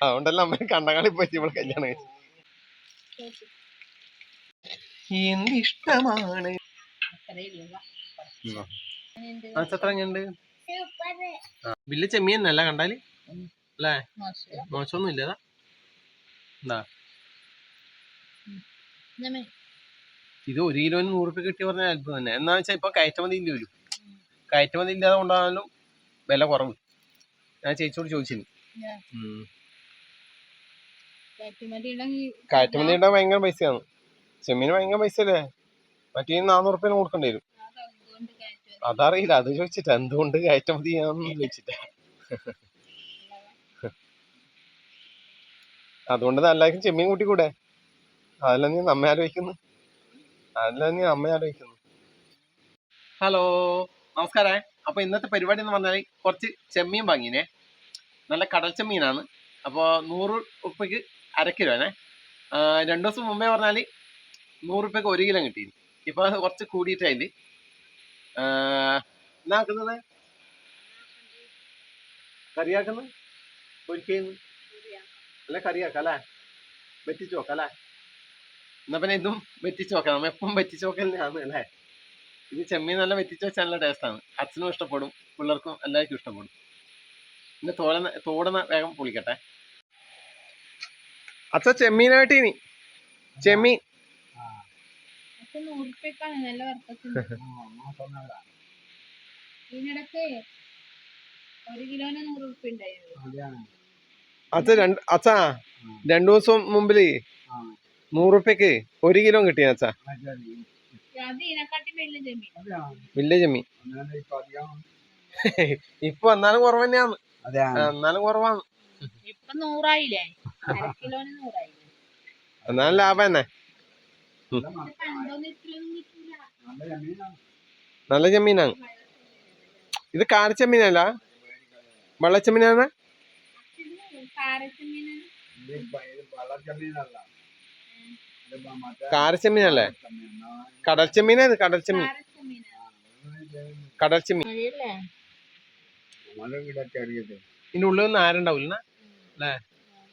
അതുകൊണ്ടല്ല അമ്മ കണ്ടങ്ങളി പോയി ഇവിടെ കല്യാണം കഴിച്ചു എന്ത് ഇഷ്ടമാണ് എത്ര ഉണ്ട് വലിയ ചെമ്മീനല്ല കണ്ടാൽ? അല്ലേ? മോശമൊന്നും ഇല്ലതാ എന്താ ഇത്. ഒരു കിലോന് നൂറ് രൂപ കിട്ടി പറഞ്ഞാൽ അത്ഭുതം തന്നെ. എന്നാ വെച്ചാൽ ഇപ്പൊ കയറ്റുമതി ഇല്ല വരും കയറ്റുമതി ഇല്ലാതെ കൊണ്ടാണെങ്കിലും വില കുറവ്. ഞാൻ ചേച്ചിയോട് ചോദിച്ചിന്. ഉം. കയറ്റുമതി ഉണ്ടാ ഭയങ്കര പൈസയാണ്. ചെമ്മീന് ഭയങ്കര പൈസ അല്ലേ മറ്റേ നാനൂറ് റുപ്യ കൊടുക്കേണ്ടി വരും. അതറിയില്ല. അത് ചോദിച്ചിട്ട്. എന്തുകൊണ്ട് കയറ്റുമതി ചെയ്യാന്ന് ചോദിച്ചിട്ടാ. അതുകൊണ്ട് നല്ലായിരിക്കും ചെമ്മീൻ കൂട്ടി കൂടെ അതല്ല നീ നമ്മെ ആലോചിക്കുന്നു? അതല്ല നീ അമ്മ ആലോചിക്കുന്നു? ഹലോ. നമസ്കാരം. അപ്പൊ ഇന്നത്തെ പരിപാടി എന്ന് പറഞ്ഞാൽ കുറച്ച് ചെമ്മീൻ വാങ്ങിനെ. നല്ല കടൽ ചെമ്മീനാണ്. അപ്പോൾ നൂറ് ഉപ്പയ്ക്ക് അര കിലോനെ രണ്ടു ദിവസം മുമ്പേ പറഞ്ഞാൽ നൂറ് റുപ്യക്ക് ഒരു കിലോ കിട്ടി ഇപ്പൊ അത് കുറച്ച് കൂടിയിട്ടായി എന്നാക്കുന്നത് കറിയാക്കുന്നു പൊരിക്കുന്നു അല്ല കറിയാക്കാം അല്ലേ? വെറ്റിച്ച് നോക്കാം അല്ലേ? എന്നാ പിന്നെ ഇതും വെറ്റിച്ച് നോക്കാം. നമ്മ എപ്പം വെറ്റിച്ച് നോക്കലാണ് അല്ലേ? ഇത് ചെമ്മീൻ നല്ല വെറ്റിച്ച് വെച്ചാൽ നല്ല ടേസ്റ്റാണ്. അച്ഛനും ഇഷ്ടപ്പെടും പിള്ളേർക്കും എല്ലാവർക്കും ഇഷ്ടപ്പെടും. പിന്നെ തോടന തോടന വേഗം പൊളിക്കട്ടെ. അച്ഛ ചെമ്മീനായിട്ട് ഇനി. ചെമ്മീൻ. നൂറുപ്യക്കാണ് നല്ല വർക്കത്തുണ്ട് ഇതിനിടക്ക് ഒരു കിലോന് നൂറ് ഉറുപ്പ്യ ഉണ്ടായിരുന്നു അച്ഛ രണ്ട് അച്ഛാ രണ്ടു ദിവസം മുമ്പിൽ നൂറുപ്യക്ക് ഒരു കിലോ കിട്ടിയ അച്ഛാ. വലിയ ചെമ്മീൻ. ഇപ്പൊ എന്നാലും കുറവ് തന്നെയാണ് ആ, എന്നാലും കുറവാണ് ഇപ്പൊ നൂറായില്ലേ? എന്നാലും ലാഭം തന്നെ. നല്ല ചെമ്മീനാണ്. ഇത് കാരച്ചെമ്മീനല്ല വെള്ളച്ചെമ്മീനാണ് കാരച്ചെമ്മീനല്ലേ കടൽ ചെമ്മീനാ ഇത് കടൽ ചെമ്മീൻ. കാരച്ചമീന് കടൽ ചെമ്മീൻ. മഴയല്ലേ? ഇതിന്റെ ഉള്ളിൽ ഒന്നും ആരുണ്ടാവില്ല അല്ലേ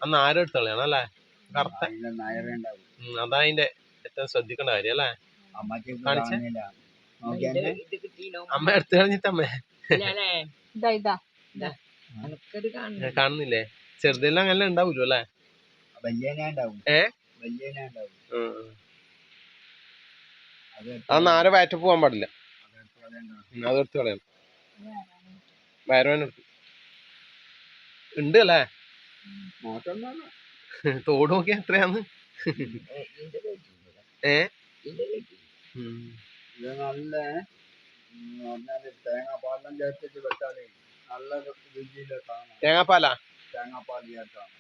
അന്ന് ആരും കളയണം അല്ലേ? കറുത്ത? അതാ അതിന്റെ ഏറ്റവും ശ്രദ്ധിക്കേണ്ട കാര്യം അല്ലേ? കാണിച്ചേ? അമ്മ. എടുത്തു കളഞ്ഞിട്ട് അമ്മ ഇതാ ഇതാ ഞാൻ കാണുന്നില്ലേ. ചെറുതെല്ലാം അങ്ങനെ ഉണ്ടാവൂലോ അല്ലേ? ഏ? ആരെ വയറ്റ പോവാൻ പാടില്ല. അതെടുത്ത് കളയണം. വയറുവേന ഉണ്ട് അല്ലേ? തോട് നോക്കിയാ എത്രയാന്ന്? ഏ നല്ല തേങ്ങാപ്പാലെല്ലാം ചേർത്തിട്ട് വെച്ചാലേ തേങ്ങാപ്പാലാ? തേങ്ങാപ്പാൽ ചേർത്താണ്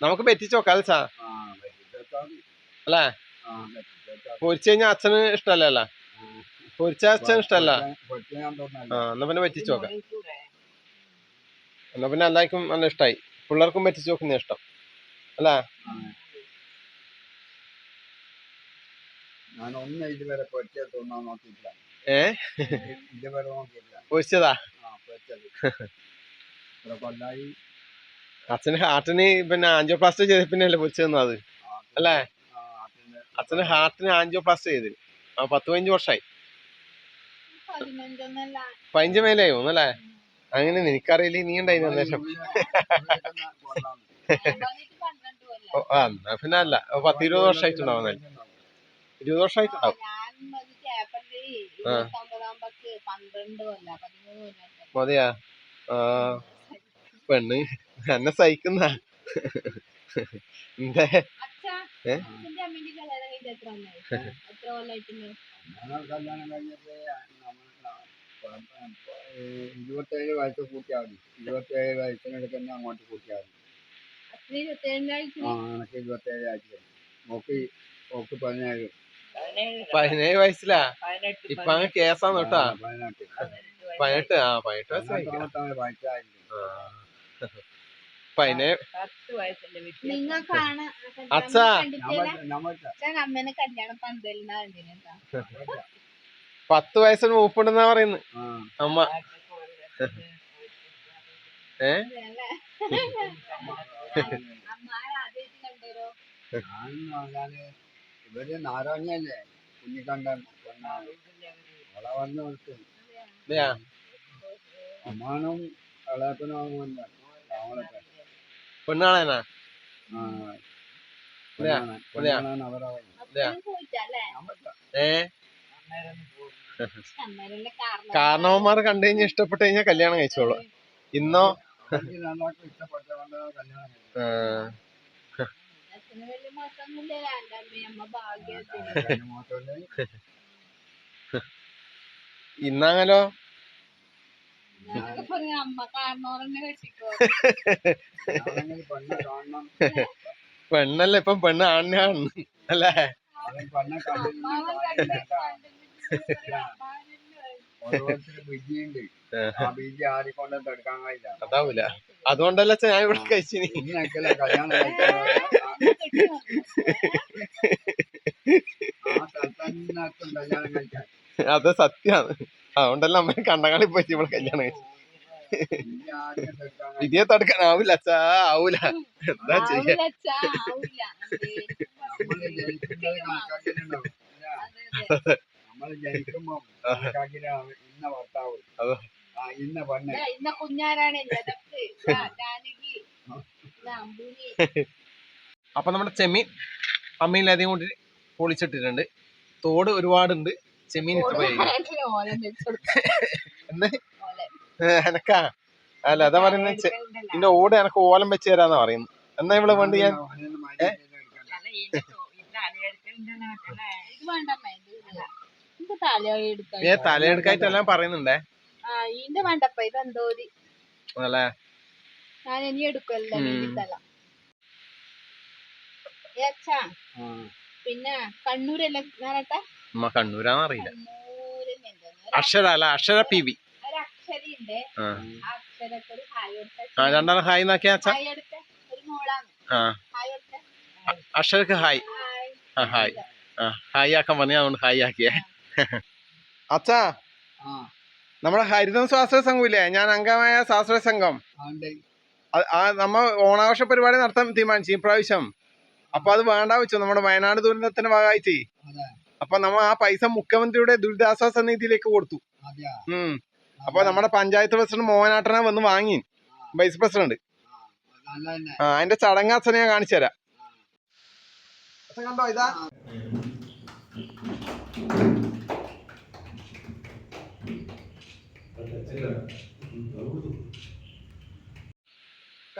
നമുക്ക് പറ്റിച്ച് നോക്കാം സാ ആ വെച്ചിട്ടാൽ അല്ലേ? പൊരിച്ച കഴിഞ്ഞാൽ അച്ഛന് ഇഷ്ടല്ല അല്ല? പൊരിച്ച അച്ഛൻ ഇഷ്ടല്ല ആ എന്നാ പിന്നെ പറ്റിച്ച് നോക്കാം എന്നാ പിന്നെ എല്ലാവർക്കും നല്ല ഇഷ്ടമായി പിള്ളേർക്കും പറ്റിച്ചു നോക്കുന്ന ഇഷ്ടം. അല്ല? പൊരിച്ചതാ അച്ഛന് ഹാർട്ടിന് പിന്നെ ആൻജിയോപ്ലാസ്റ്റ് ചെയ്ത പിന്നെ അല്ലേ പൊരിച്ചു തന്നത് അല്ലേ? അച്ഛന് ഹാർട്ടിന് ആൻജിയോപ്ലാസ്റ്റ് ചെയ്ത്. ആ പത്ത് പതിനഞ്ച് വർഷമായി പതിനഞ്ച് തോന്നുന്നു ഒന്നല്ലേ അങ്ങനെ നിനക്കറിയില്ല നീ ഉണ്ടായിരുന്നു കൊല്ലം ഓ, ആ എന്നാ പിന്നെ അല്ല. പത്ത് ഇരുപത് വർഷമായിട്ടുണ്ടാവും. ഇരുപത് വർഷമായിട്ടുണ്ടാവും മതിയാ. ആ പെണ്ണ് എന്നെ സഹിക്കുന്ന. എന്റെ അച്ഛാ ഇരുപത്തേഴ് വയസ്സ് കൂട്ടിയാൽ മതി. ഇരുപത്തേഴ് വയസ്സിനിടയ്ക്ക് അങ്ങോട്ട് കൂട്ടിയാൽ മതി. ആ എനിക്ക് ഇരുപത്തേഴ് ആഴ്ച ഓക്ക് പതിനേഴ്. പതിനേഴ് വയസ്സിലാ? ഇപ്പൊ അങ്ങ് കേസാന്ന് കേട്ടാ ആ, പതിനെട്ട്. പതിനെട്ട് ആ പതിനെട്ട് വയസ്സായി. പതിനേഴ് നിങ്ങൾക്കാണ് അച്ഛാ. അമ്മേനെ കല്യാണം പന്തലിനാ പത്ത് വയസ്സിന് മൂപ്പുണ്ടെന്നാ പറയുന്നു. അമ്മ. ഏ? ഇവർ നാരായണല്ലേ അവളെ വന്ന്? അമ്മാനും ഇളയപ്പനും ആകുമല്ല രാവണത്തെ. ഏ? കാരണവന്മാർ കണ്ടു കഴിഞ്ഞാൽ ഇഷ്ടപ്പെട്ട് കഴിഞ്ഞാൽ കല്യാണം കഴിച്ചോളൂ. ഇന്നോ? ഇന്നാങ്ങലോ? പെണ്ണല്ലേ? ഇപ്പം പെണ്ണ് ആണിനാണ്. അല്ലേ? അതാവൂല. അതുകൊണ്ടല്ല ഞാൻ ഇവിടെ കഴിച്ചിനി. കഴിക്കാൻ. അത് സത്യാണ്. അതുകൊണ്ടല്ല അമ്മ കണ്ടകളി പോയി ഇവിടെ കല്യാണം കഴിച്ചു. ആരെയും തടുക്കാൻ ആവൂല അച്ഛാ ആവൂല. എന്താ ചെയ്യാ. അതേ. ജനിക്കുമ്പോ ഇന്ന ഭർത്താവ്. ഇന്ന പെണ്ണ്. ഇന്ന അപ്പൊ നമ്മുടെ ചെമ്മീൻ അമ്മയിൽ അധികം കൂട്ടി പൊളിച്ചിട്ടിട്ടുണ്ട്. തോട് ഒരുപാടുണ്ട്. ചെമ്മീൻ എനക്കാ? അല്ല അതാ പറയുന്നത് എന്റെ ഓട് എനക്ക് ഓലം വെച്ച് തരാന്നാ പറയുന്നു. എന്നാ ഇവിടെ വേണ്ടി? ഞാൻ അതിനൊന്നും mind ചെയ്ത് എടുക്കണ്ട. ഇത് വേണ്ടമ്മ ഇത് ഇല്ല. ഇത് തലയോടി എടുക്കാം ഏ തലയെടുക്കായിട്ടെല്ലാം പറയുന്നുണ്ടേ? ആ ഇന്റെ വേണ്ടപ്പ ഇത് എന്തോ അല്ലേ? ഞാൻ ഇനി എടുക്കല്ല. തല പിന്നെ കണ്ണൂരല്ല ഞാനട്ടെ അമ്മ അക്ഷര അല്ല അക്ഷര പി വി. ആ. ഹായ് ആ രണ്ടാളും ഹായ് എന്നാക്കിയാ അച്ഛാ? ആ. അക്ഷരക്ക് ഹായ്. ഹായ്. ആ ഹായ്. ആ ഹായ് ആക്കാൻ പറഞ്ഞ അതുകൊണ്ട് ഹായ് ആക്കിയേ. അച്ഛാ നമ്മുടെ ഹരിതം സ്വാശ്രയ സംഘമില്ലേ? ഞാൻ അംഗമായ സ്വാശ്രയ സംഘം. നമ്മ ഓണാഘോഷ പരിപാടി നടത്താൻ തീരുമാനിച്ചു ഈ പ്രാവശ്യം. അപ്പൊ അത് വേണ്ട വെച്ചു. നമ്മുടെ വയനാട് ദുരന്തത്തിന്റെ ഭാഗമായിട്ട്. അതെ. അപ്പൊ നമ്മ ആ പൈസ മുഖ്യമന്ത്രിയുടെ ദുരിതാശ്വാസ നിധിയിലേക്ക് കൊടുത്തു. ഉം. അപ്പൊ നമ്മുടെ പഞ്ചായത്ത് പ്രസിഡന്റ് മോഹനാട്ടനെ വന്ന് വാങ്ങി. Vice president. ആ അതിന്റെ ചടങ്ങ് അച്ഛനെ ഞാൻ കാണിച്ചു തരാം. കണ്ടോ ഇതാ?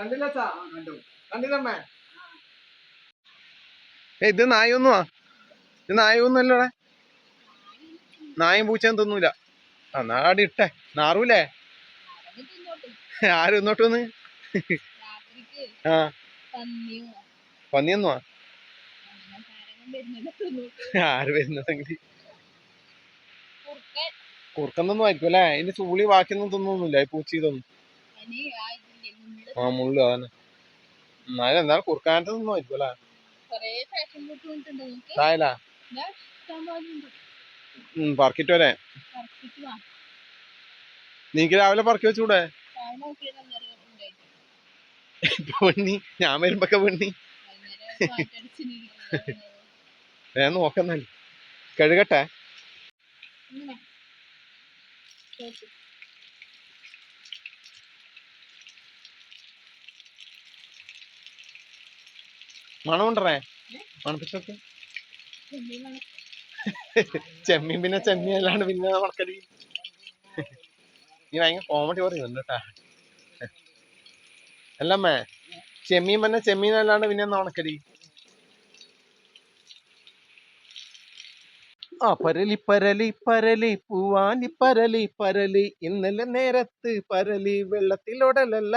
കണ്ടില്ല കണ്ടു. കണ്ടില്ലമ്മേ? ഏ ഇത് നായൊന്നുമാ ഇത് നായൊന്നുമല്ലടെ. നായും പൂച്ചയും തിന്നൂല. ആ നാടി ഇട്ടെ. നാറൂലേ? ആരും ഇന്നോട്ട് വന്ന്? ആ. പന്നിയൊന്നുവാ? ആര് വരുന്നതെങ്കിൽ? കുറുക്കൻ. കുറുക്കൊന്നും ആയിരിക്കും അല്ലേ? ഇതിന്റെ ചൂളി ബാക്കിയൊന്നും തിന്നൊന്നുമില്ല പൂച്ച ഇതൊന്നും. ഇനി ആ മുള്ള് അതന്നെ എന്നാലും എന്തായാലും കുറുക്കാനത്ത് ആയിരിക്കും അല്ലേ? ഉണ്ട്. പറക്കിട്ട് വരെ. നിനക്ക് രാവിലെ പറക്കി വെച്ചൂടെ? പെണ്ണി. ഞാൻ വരുമ്പൊക്കെ കാറ്റടിച്ച് ഞാൻ നോക്കുന്നല്ലേ. കഴുകട്ടെ? മണമുണ്ടറേ മണപ്പിച്ചൊക്കെ. ചെമ്മീൻ പിന്നെ ചെമ്മീൻ അല്ലാണ്ട് പിന്നെ മണക്കടി നീ ഭയങ്കര കോമഡി പറയുന്നുണ്ട് കേട്ടാ അല്ലമ്മേ ചെമ്മീൻ പിന്നെ ചെമ്മീൻ അല്ലാണ്ട് പിന്നെ ഉണക്കടി ആ പരലി പരലി പരലി പൂവാലി പരലി പരലി ഇന്നലെ നേരത്ത് പരലി വെള്ളത്തിലോടലല്ല.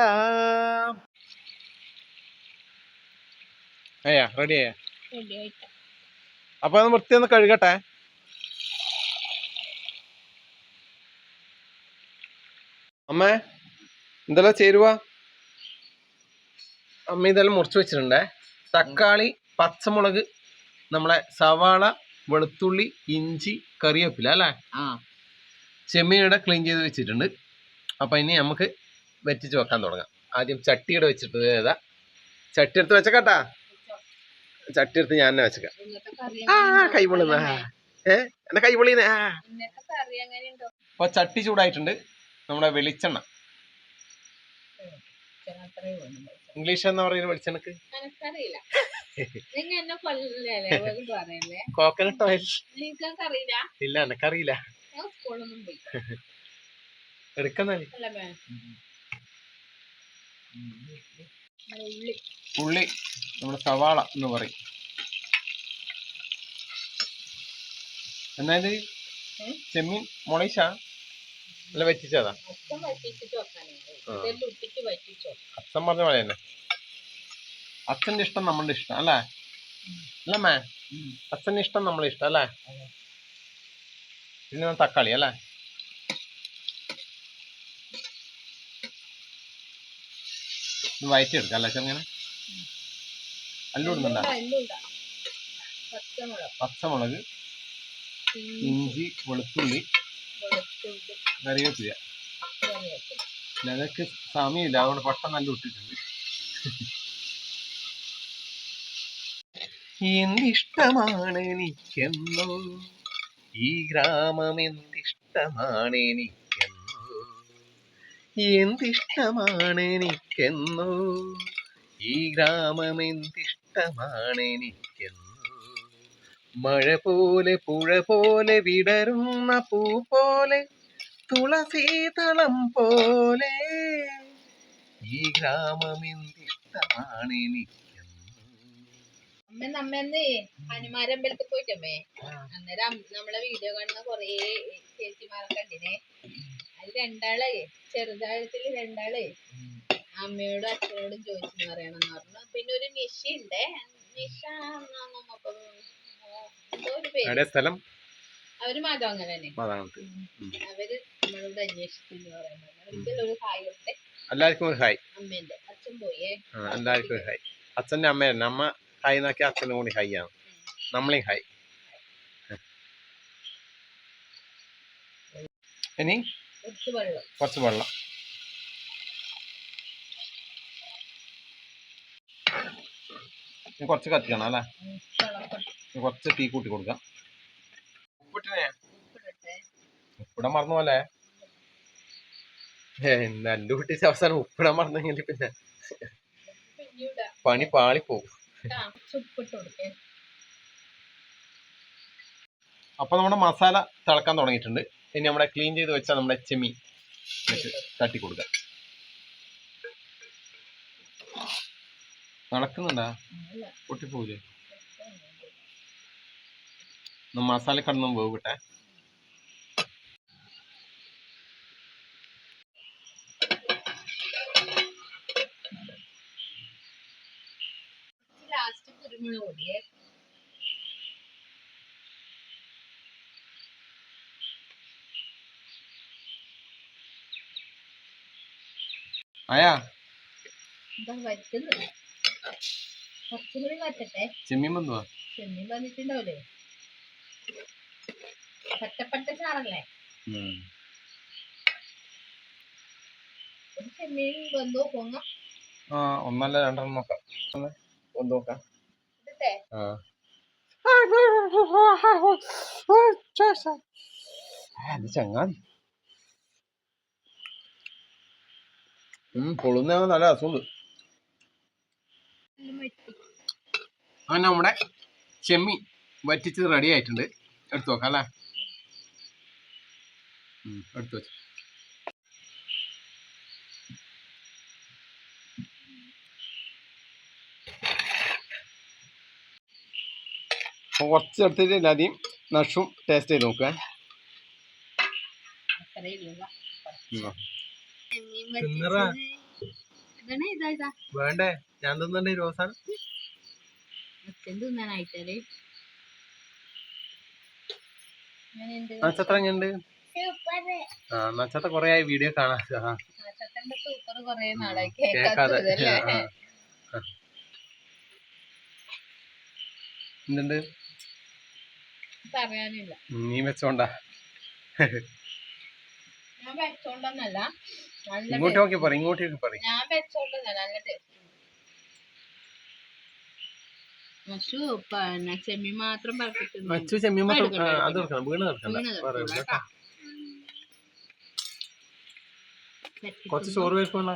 അയ്യാ റെഡി ആയാ? അപ്പൊ അത് വൃത്തി ഒന്ന് കഴുകട്ടെ. അമ്മേ എന്തെല്ലാം ചേരുവ? അമ്മ ഇതെല്ലാം മുറിച്ച് വെച്ചിട്ടുണ്ടേ. തക്കാളി പച്ചമുളക് നമ്മളെ സവാള വെളുത്തുള്ളി ഇഞ്ചി കറിവേപ്പില അല്ലേ? ചെമ്മീനിടെ ക്ലീൻ ചെയ്ത് വെച്ചിട്ടുണ്ട്. അപ്പൊ ഇനി നമുക്ക് വെറ്റിച്ച് വെക്കാൻ തുടങ്ങാം. ആദ്യം ചട്ടിയുടെ വെച്ചിട്ട് ഏതാ ചട്ടി എടുത്ത് വെച്ചക്കാട്ടാ ചട്ടി എടുത്ത് ഞാൻ തന്നെ വെച്ചേക്കാം. ആ എങ്ങനെയുണ്ടോ? കൈ പൊള്ളുന്ന ഏ എന്റെ കൈ ആ. അപ്പൊ ചട്ടി ചൂടായിട്ടുണ്ട്. നമ്മുടെ വെളിച്ചെണ്ണ. ഇംഗ്ലീഷ് എന്ന് പറയുന്ന വെളിച്ചെണ്ണക്ക്? കോക്കനട്ട് ഓയിൽ ഇല്ല എനക്കറിയില്ല. എടുക്കുന്നല്ലേ ഉള്ളി. നമ്മൾ സവാള എന്ന് പറയും. എന്നായത്? ഉം? ചെമ്മീൻ മുളയിച്ച? അല്ല വെച്ചതാ അച്ഛൻ പറഞ്ഞ പോലെ തന്നെ. അച്ഛന്റെ ഇഷ്ടം നമ്മളുടെ ഇഷ്ടം അല്ലേ? അല്ല മേ? അച്ഛന്റെ ഇഷ്ടം നമ്മളെ ഇഷ്ടം അല്ലേ? പിന്നെ തക്കാളി അല്ലേ? ഇത് വയറ്റിയെടുക്കാം അല്ലേ ചെറുങ്ങനെ? അല്ലിടുന്നുണ്ടോ? പച്ചമുളക്. ഇഞ്ചി. വെളുത്തുള്ളി കറിവേപ്പില. ഞങ്ങൾക്ക് സമയമില്ല അതുകൊണ്ട് പെട്ടെന്ന് നല്ല ഇട്ടിട്ടുണ്ട് എന്തിഷ്ടമാണ് എനിക്കെന്നോ? ഈ ഗ്രാമം എന്തിഷ്ടമാണ് എനിക്കെന്നോ എന്തിഷ്ടമാണ് എനിക്കെന്നോ? ഈ ഗ്രാമം എന്തിഷ്ടമാണ് എനിക്കെന്നോ? മഴ പോലെ പുഴ പോലെ വിടരുന്ന പൂ പോലെ തുളസീതളം പോലെ. ഈ ഗ്രാമം എന്തിഷ്ടമാണ് എനിക്ക് ഹനുമാരമ്പലത്തിൽ പോയിട്ടമ്മേ. അന്നേരം നമ്മളെ വീഡിയോ കാണുന്ന കൊറേ ചേച്ചിമാരൊക്കെ കണ്ടിനെ. അതിൽ രണ്ടാൾ ചെറുതാഴത്തിൽ രണ്ടാൾ അമ്മയോടും അച്ഛനോടും ചോദിച്ചു പറയണമെന്ന് പറഞ്ഞു. പിന്നെ ഒരു നിഷ ഉണ്ട് നിഷ എന്തോ ഒരു പേര്. സ്ഥലം? അവർ മാധവങ്ങനെ തന്നെ. അവർ നമ്മളോട് അന്വേഷിക്കുന്നു പറയുന്നത്. ഒരു ഹായ് കൊടുത്തെ എല്ലാവർക്കും ഒരു ഹായ്. അമ്മേന്റെ അച്ഛൻ പോയേ. എല്ലാവർക്കും ഒരു ഹായ്. അച്ഛന്റെ അമ്മ തന്നെ അമ്മ ഹായ് നോക്കി അച്ഛനും കൂടി ഹായ് ആണ്. നമ്മളെയും ഹായ്. ഇനി കുറച്ച് വെള്ളം. കുറച്ച് വെള്ളം. ഇനി കുറച്ച് കത്തിക്കണം അല്ലേ? കുറച്ച് തീ കൂട്ടി കൊടുക്കാം. ഉപ്പിട്ടിനെ ഉപ്പിടാൻ മറന്നു പോലെ. നല്ല കുട്ടിച്ച് അവസാനം ഉപ്പിടാൻ മറന്നെങ്കിൽ പിന്നെ പണി പാളിപ്പോവും അപ്പൊ നമ്മുടെ മസാല തിളക്കാൻ തുടങ്ങിയിട്ടുണ്ട്. ഇനി നമ്മുടെ ക്ലീൻ ചെയ്ത് വെച്ച നമ്മുടെ വെച്ച് തട്ടി കൊടുക്കാം. നടക്കുന്നുണ്ടാ പൊട്ടിപ്പോവില്ലേ മസാല കടന്നും വേവിട്ടെ. ലാസ്റ്റ് കുരുമുളക് പൊടിയേ. ആയാ ചെമ്മീൻ ബന്ധുവാ ചെമ്മീൻ വന്നിട്ടുണ്ടാവില്ലേ പറ്റപ്പറ്റ ചാറല്ലേ? ചെമ്മീൻ വെന്തോ പോങ്ങ. ആ ഒന്നല്ല രണ്ടെണ്ണം നോക്കാം. ഒന്ന് നോക്കാം. ആ. അത് ചങ്ങാതി. പൊളുന്ന നല്ല രസമുണ്ട് അങ്ങനെ നമ്മുടെ ചെമ്മീൻ വറ്റിച്ചത് റെഡി ആയിട്ടുണ്ട്. എടുത്തു നോക്കാം അല്ലേ? എടുത്തു വെച്ചു. കുറച്ച് എടുത്തിട്ട് എല്ലാതെയും നഷും ടേസ്റ്റ് ചെയ്ത് നോക്കുക തിന്നറാ. ഇതാണ് ഇതാ ഇതാ വേണ്ടേ? ഞാൻ തിന്നണ്ടേ നക്ഷത്രം എങ്ങനെയുണ്ട്? ആ നക്ഷത്രം കൊറേ ആയി വീഡിയോ കാണാൻ. ആ. എന്തുണ്ട്? നീ വെച്ചോണ്ടാ. ഞാൻ വെച്ചോണ്ടെന്നല്ല. ഇങ്ങോട്ട്. നോക്കി പറ ഇങ്ങോട്ട് നോക്കി പറ. ഞാൻ വെച്ചോളൂ നല്ല ചെമ്മീൻ മാത്രം ചെമ്മീൻ മാത്രം അത് വീണ്. കുറച്ച് ചോറ് കഴിക്കണ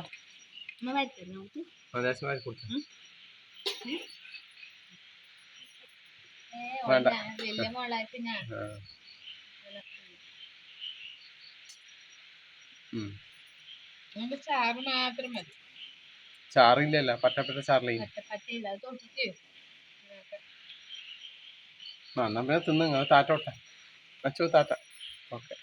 ഉമ്മ വരട്ടെ നമുക്ക് ദേശം വാരി കൊടുത്തു ഏ, വേണ്ട. വലിയ മോളായിട്ട് ഞാൻ നമുക്ക് ചാറ് മാത്രം മതി. ചാറില്ലല്ല പറ്റപ്പെട്ട ചാറിലേ പറ്റ പറ്റയില്ല അത് തൊട്ടിട്ട് എന്നാ പിന്നെ തിന്നു താറ്റോട്ടെ. വെച്ചോ താറ്റ. ഓക്കെ.